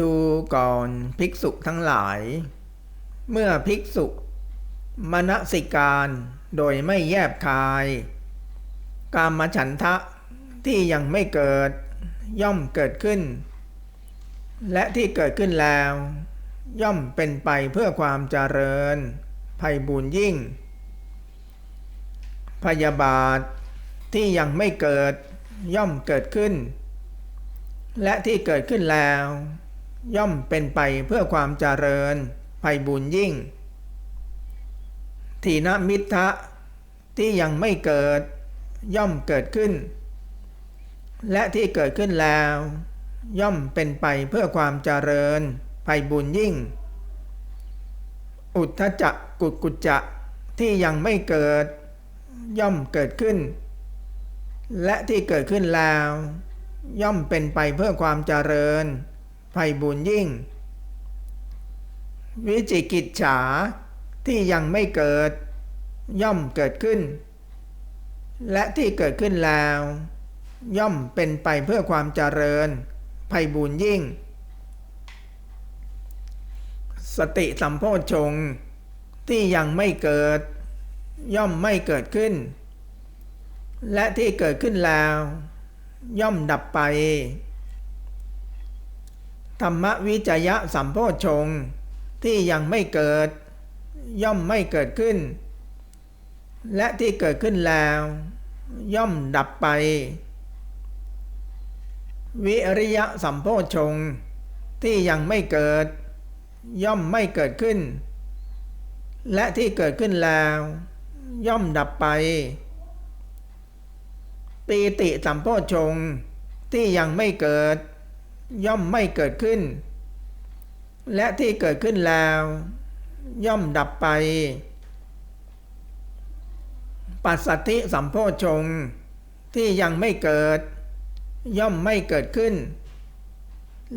ดูก่อนภิกษุทั้งหลาย เมื่อภิกษุมณสิการโดยไม่แยบคาย กามฉันทะที่ยังไม่เกิดย่อมเกิดขึ้น และที่เกิดขึ้นแล้ว ย่อมเป็นไปเพื่อความเจริญภัยบุญยิ่ง พยาบาทที่ยังไม่เกิดย่อมเกิดขึ้น และที่เกิดขึ้นแล้ว ย่อมเป็นไปเพื่อความเจริญภัยบุญยิ่ง ทีนมิทะที่ยังไม่เกิดย่อมเกิดขึ้น และที่เกิดขึ้นแล้ว ย่อมเป็นไปเพื่อความเจริญภัยบุญยิ่ง อุทธจักกุกุจจะที่ยังไม่เกิด ย่อมเกิดขึ้น และที่เกิดขึ้นแล้ว ย่อมเป็นไปเพื่อความเจริญ ภัยบุญยิ่ง วิจิกิจฉาที่ยังไม่เกิดย่อมเกิดขึ้น และที่เกิดขึ้นแล้ว ย่อมเป็นไปเพื่อความเจริญภัยบุญยิ่ง สติสัมโพชงที่ยังไม่เกิด ย่อมไม่เกิดขึ้น และที่เกิดขึ้นแล้ว ย่อมดับไป ธรรมวิจยะสัมโพชงที่ยังไม่เกิด ย่อมไม่เกิดขึ้น และที่เกิดขึ้นแล้ว ย่อมดับไป วิริยะสัมโพชงที่ยังไม่เกิด ย่อมไม่เกิดขึ้น และที่เกิดขึ้นแล้ว ย่อมดับไป ปีติสัมโพชงที่ยังไม่เกิด ย่อมไม่เกิดขึ้น และที่เกิดขึ้นแล้ว ย่อมดับไป ปัสสัทธิสัมโพชงที่ยังไม่เกิด ย่อมไม่เกิดขึ้น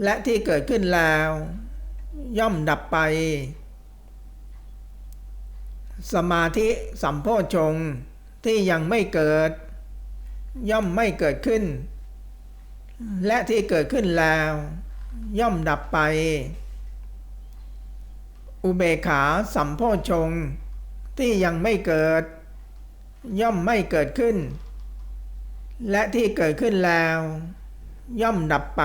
และที่เกิดขึ้นแล้ว ย่อมดับไป สมาธิสัมโพชงที่ยังไม่เกิด ย่อมไม่เกิดขึ้น และที่เกิดขึ้นแล้ว ย่อมดับไป อุเบกขาสัมโพชง ที่ยังไม่เกิด ย่อมไม่เกิดขึ้น และที่เกิดขึ้นแล้ว ย่อมดับไป